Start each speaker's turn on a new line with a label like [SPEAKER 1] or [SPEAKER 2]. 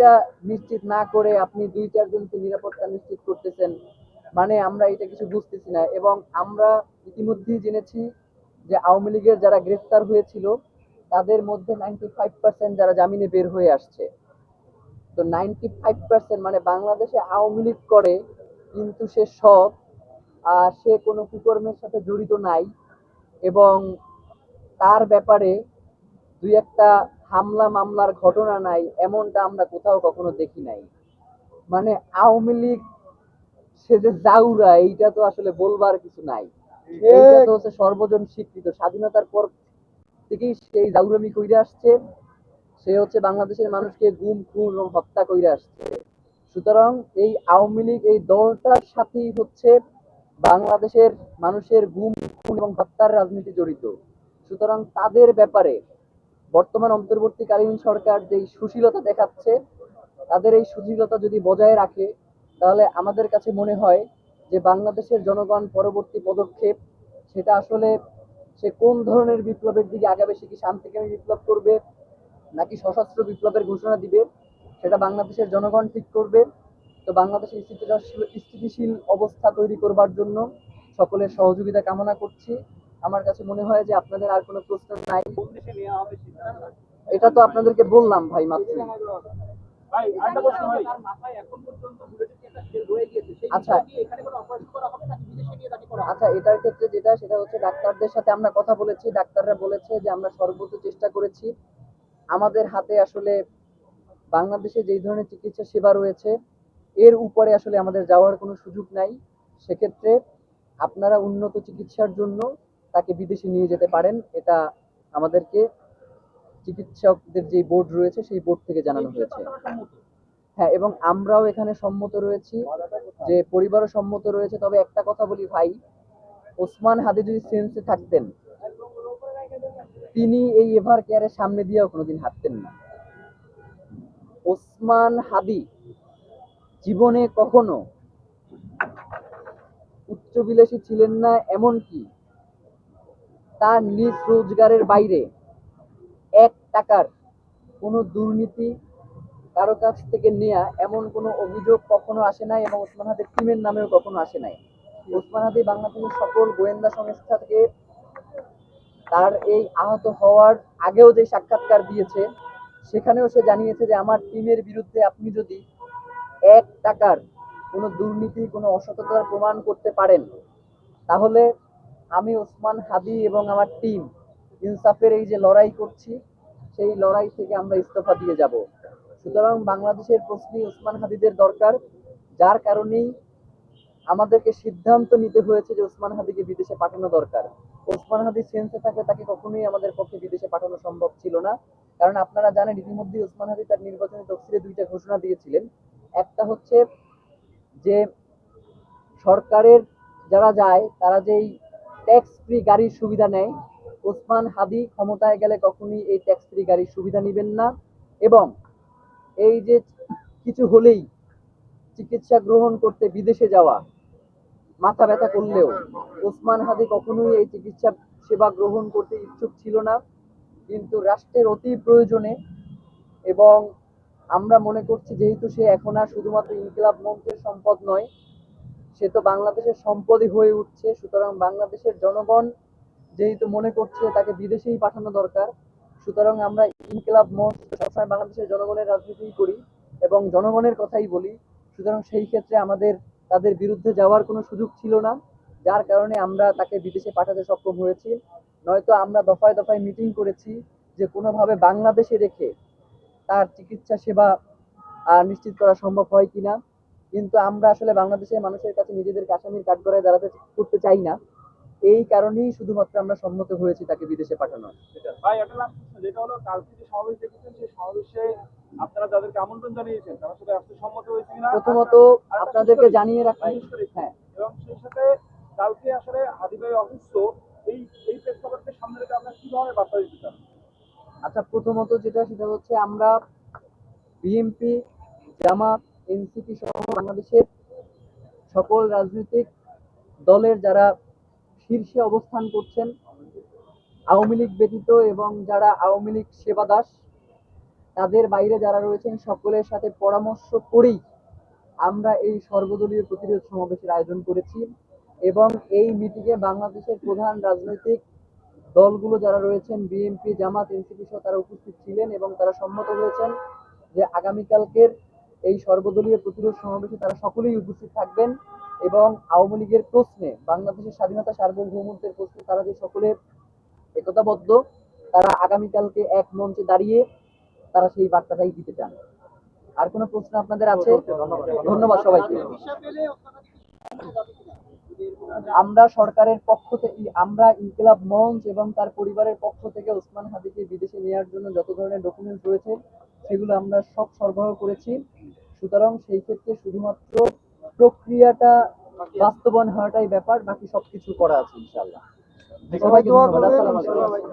[SPEAKER 1] এইটা নিশ্চিত না করে আপনি দুই চারজনকে নিরাপত্তা নিশ্চিত করতেছেন মানে আমরা এটা কিছু বুঝতেছি না। এবং আমরা ইতিমধ্যেই জেনেছি যে আওয়ামী লীগের যারা গ্রেফতার হয়েছিল, তাদের মধ্যে নাইনটি ফাইভ পার্সেন্ট যারা জামিনে বের হয়ে আসছে। তো নাইনটি ফাইভ পার্সেন্ট মানে বাংলাদেশে আওয়ামী লীগ করে, কিন্তু সে সৎ আর সে কোনো কুকর্মের সাথে জড়িত নাই। এবং তার ব্যাপারে দুই একটা হামলা মামলার ঘটনা নাই এমনটা আমরা কোথাও কখনো দেখি নাই। মানে আওয়ামী লীগ সে যে জাউরা এইটা তো আসলে বলবার কিছু নাই। এইটা তো হচ্ছে সর্বজন স্বীকৃত। স্বাধীনতার পর থেকেই সেই জাউরামি কইরে আসছে। সে হচ্ছে বাংলাদেশের মানুষকে গুম খুন এবং হত্যা কইরে আসছে। সুতরাং এই আওয়ামী লীগ এই দলটার সাথেই হচ্ছে বাংলাদেশের মানুষের গুম খুন এবং হত্যার রাজনীতি জড়িত। সুতরাং তাদের ব্যাপারে বর্তমান অন্তর্বর্তীকালীন সরকার যেই সুশীলতা দেখাচ্ছে, তাদের এই সুশীলতা যদি বজায় রাখে, তাহলে আমাদের কাছে মনে হয় যে বাংলাদেশের জনগণ পরবর্তী পদক্ষেপ, সেটা আসলে সে কোন ধরনের বিপ্লবের দিকে আগাবে, সে কি শান্তিকামী বিপ্লব করবে, নাকি সশস্ত্র বিপ্লবের ঘোষণা দিবে, সেটা বাংলাদেশের জনগণ ঠিক করবে। তো বাংলাদেশের স্থিতিশীল স্থিতিশীল অবস্থা তৈরি করবার জন্য সকলের সহযোগিতা কামনা করছি। আমার কাছে মনে হয় যে আপনাদের আর কোনো প্রশ্ন নাই। এটা তো আপনাদেরকে বললাম ভাই মাত্র আচ্ছা। আচ্ছা এটার ক্ষেত্রে যেটা সেটা হচ্ছে ডাক্তারদের সাথে আমরা কথা বলেছি। ডাক্তাররা বলেছে যে আমরা সর্বোচ্চ চেষ্টা করেছি। আমাদের হাতে আসলে বাংলাদেশে যেই ধরনের চিকিৎসা সেবা রয়েছে এর উপরে আসলে আমাদের যাওয়ার কোনো সুযোগ নাই। সেক্ষেত্রে আপনারা উন্নত চিকিৎসার জন্য তাকে বিদেশে নিয়ে যেতে পারেন এটা আমাদেরকে চিকিৎসকদের যে বোর্ড রয়েছে সেই বোর্ড থেকে জানানো হয়েছে। হ্যাঁ এবং আমরাও এখানে সম্মত রয়েছি যে পরিবারও সম্মত রয়েছে। তবে একটা কথা বলি ভাই ওসমান হাদি যদি সেন্সে থাকতেন তিনি এই এভার কেয়ারের সামনে দিয়েও কোনোদিন হাঁটতেন না। ওসমান হাদি জীবনে কখনো উচ্চবিলাসী ছিলেন না এমনকি তার নিজ রোজগারের বাইরে এক টাকার কোনো দুর্নীতি কারও কাছ থেকে নেয়া এমন কোনো অভিযোগ কখনো আসে নাই এবং ওসমান হাদির টিমের নামেও কখনো আসে নাই। ওসমান হাদি বাংলাদেশের সকল গোয়েন্দা সংস্থা থেকে তার এই আহত হওয়ার আগেও যে সাক্ষাৎকার দিয়েছে, সেখানেও সে জানিয়েছে যে আমার টিমের বিরুদ্ধে আপনি যদি এক টাকার কোনো দুর্নীতি, কোনো অসততার প্রমাণ করতে পারেন, তাহলে আমি ওসমান হাদি এবং আমার টিম ইনসাফের এই যে লড়াই করছি, সেই লড়াই থেকে আমরা ইস্তফা দিয়ে যাব। সুতরাং বাংলাদেশের প্রশ্নে ওসমান হাদিদের দরকার, যার কারণেই আমাদেরকে সিদ্ধান্ত নিতে হয়েছে যে ওসমান হাদিকে বিদেশে পাঠানো দরকার। ওসমান হাদি সেন্সে থাকে, তাকে কখনোই আমাদের পক্ষে বিদেশে পাঠানো সম্ভব ছিল না। কারণ আপনারা জানেন ইতিমধ্যে ওসমান হাদি তার নির্বাচনী তফসিলে দুইটা ঘোষণা দিয়েছিলেন। একটা হচ্ছে যে সরকারের যারা যায়, তারা যেই ট্যাক্স ফ্রি গাড়ির সুবিধা নেয় ওসমান হাদি ক্ষমতায় গেলে কখনোই এই ট্যাক্স ফ্রি গাড়ির সুবিধা নেবেন না এবং এই যে কিছু হলেই চিকিৎসা গ্রহণ করতে বিদেশে যাওয়া, মাথা ব্যথা করলেও ওসমান হাদি কখনোই এই চিকিৎসা সেবা গ্রহণ করতে ইচ্ছুক ছিল না। কিন্তু রাষ্ট্রের অতি প্রয়োজনে এবং আমরা মনে করছি যেহেতু সে এখন আর শুধুমাত্র ইনকিলাব মঞ্চের সম্পদ নয় সে তো বাংলাদেশের সম্পদই হয়ে উঠছে, সুতরাং বাংলাদেশের জনগণ যেহেতু মনে করছে তাকে বিদেশেই পাঠানো দরকার, সুতরাং আমরা ইনকিলাব মঞ্চ সবসময় বাংলাদেশের জনগণের রাজনীতি করি এবং জনগণের কথাই বলি, সুতরাং সেই ক্ষেত্রে আমাদের, তাদের বিরুদ্ধে যাওয়ার কোনো সুযোগ ছিল না, যার কারণে আমরা তাকে বিদেশে পাঠাতে সক্ষম হয়েছি। নয়তো আমরা দফায় দফায় মিটিং করেছি যে কোনোভাবে বাংলাদেশে রেখে তার চিকিৎসা সেবা নিশ্চিত করা সম্ভব হয় কিনা। কিন্তু আমরা আসলে বাংলাদেশের মানুষের কাছে নিজেদেরকে আসামির কাঠগড়ায় দাঁড়াতে করতে চাই না। এই কারণেই শুধুমাত্র আমরা সম্মত হয়েছি তাকে বিদেশে পাঠানো
[SPEAKER 2] ভাই একটা যেটা হলো কালকে যে সমাবেশ দেখেছেন সেই সমাবেশে আপনারা যাদেরকে আমন্ত্রণ জানিয়েছেন তারা সাথে আসতে সম্মত হয়েছে কিনা?
[SPEAKER 1] প্রথমত আপনাদেরকে জানিয়ে রাখি হ্যাঁ।
[SPEAKER 2] এবং সেই সাথে কালকে আসলে হাদি ভাই অসুস্থ এই এই প্রেক্ষাপটকে সামনে রেখে আপনারা কীভাবে বার্তা দিতে চান?
[SPEAKER 1] আচ্ছা প্রথমত যেটা সেটা হচ্ছে আমরা বিএনপি জামাত এনসিপি সহ বাংলাদেশের সকল রাজনৈতিক দলের যারা শীর্ষে অবস্থান করছেন, আওয়ামী লীগ ব্যতীত এবং যারা আওয়ামী লীগ সেবাদাস, তাদের বাইরে যারা রয়েছেন, সকলের সাথে পরামর্শ করেই আমরা এই সর্বদলীয় প্রতিরোধ সমাবেশের আয়োজন করেছি এবং এই মিটিংয়ে বাংলাদেশের প্রধান রাজনৈতিক দলগুলো যারা রয়েছেন, বিএনপি, জামাত, এনসিপি সহ তারা উপস্থিত ছিলেন এবং তারা সম্মত হয়েছেন যে আগামীকালকের এই সর্বদলীয় প্রতিরোধ সমাবেশে তারা সকলেই উপস্থিত থাকবেন এবং আওয়ামী লীগের প্রশ্নে, বাংলাদেশের স্বাধীনতা সার্বভৌমত্বের প্রশ্নে তারা যে সকলে একতাবদ্ধ, তারা আগামীকালকে এক মঞ্চে দাঁড়িয়ে তারা সেই বার্তাটাই দিতে চান। আর কোনো প্রশ্ন আপনাদের আছে? ধন্যবাদ সবাইকে। আমরা সরকারের পক্ষ থেকে আমরা ইনকিলাব মঞ্চ এবং তার পরিবারের পক্ষ থেকে ওসমান হাদিকে বিদেশে নেওয়ার জন্য যত ধরনের ডকুমেন্ট রয়েছে সেগুলো আমরা সব সরবরাহ করেছি। সুতরাং সেই ক্ষেত্রে শুধুমাত্র প্রক্রিয়াটা বাস্তবায়ন হওয়াটাই ব্যাপার বাকি সবকিছু করা আছে ইনশাল্লাহ সবাইকে ধন্যবাদ। আসসালামু আলাইকুম।